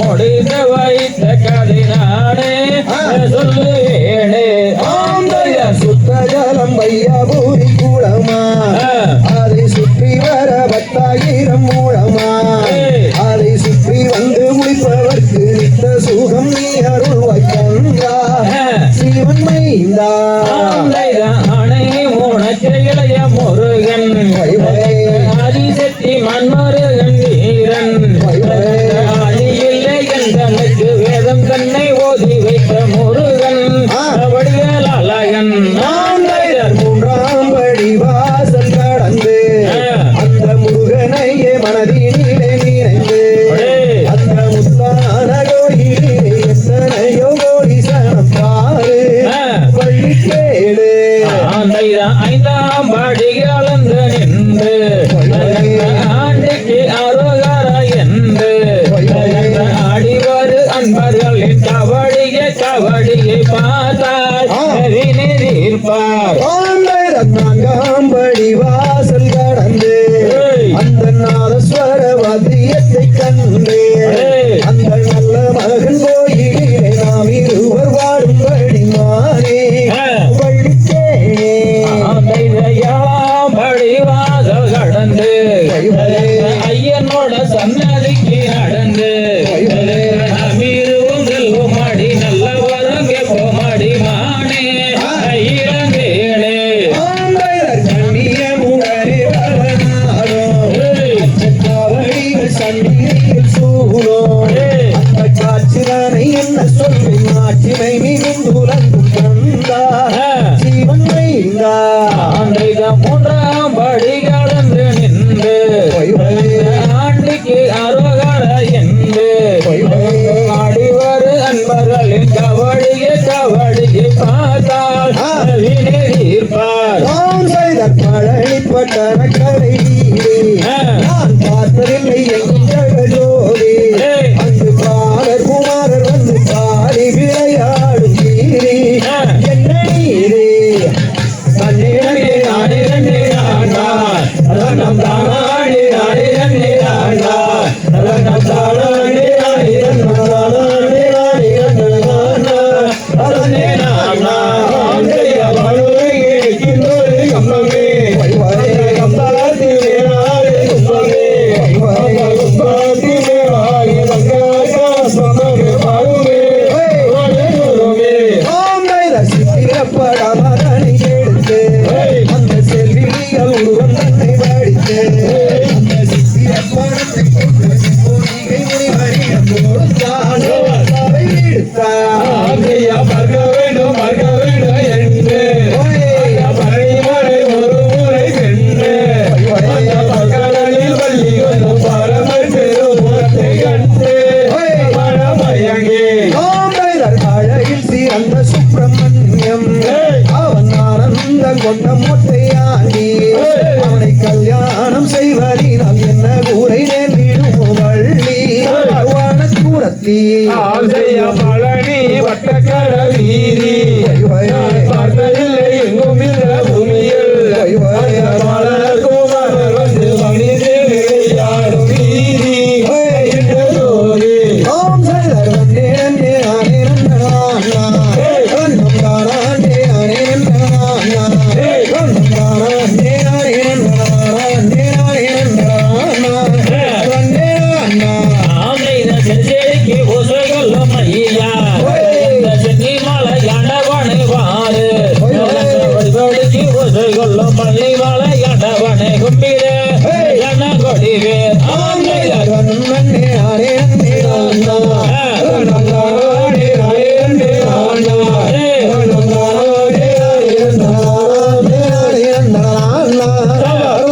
முடிந்து வைத்த கதினானே சொல்லுவேனே ஆந்தைய சுத்த ஜலம் வையாபூரி கூடமா அதை சுற்றி வர பத்தாயிரம் மூலமா அதை சுற்றி வந்து முடிப்பவர்க்கு நித்த சுகம் நீ அருள்வாய் கங்கா சிவன் மைந்தா அணை உனக்கு இளைய முருகன் ஆதிசக்தி மன்மருகன் முருகனையே மனதினிலே நினைந்து அந்த முத்தான கோயிலே எத்தனையோ கோடி சனம் பாரு. வழி கேளு ஐந்தாம் படி கலந்து நின்று ஆண்டுக்கு அருகார என்று அடிவரு அன்பர்களின் கபடியை கபடியை பார்த்தார் தீர்ப்பார் ஆந்தையர் நான்காம் படி சந்நிதியில் சூடும் அந்த காட்சிதானை என்ன சொல்லி? நாட்டினை மிகுந்துலங்கும் கந்தா ஜீவன் வைந்தா கபடியை பார்த்தால் வினை தீர்ப்பார் நாம் செய்த பழனிப்பட்டன கலை நான் பார்த்ததில்லை எங்கள் ஜோதி அங்கு பாலர் குமாரர் வந்து பாடி விளையாடும் நீரே என்ன நீரே தன்னிடமே நாடிரண்டே ஆண்டார். அதனம் தானாடி ஆண்டார். அதனம் தானாடி கொண்ட. மொட்டையாண்டி அவனை கல்யாணம் செய்வதினால் என்ன கூரை நேர்ந்திடும் வள்ளி. வனக்கூரத்தி ಗಂಡ ಬಣೆ ಗಂಡ ಬಣೆ ಗುಂಬಿದೆ ಜನ ಕೊಡಿವೆ ಅವನ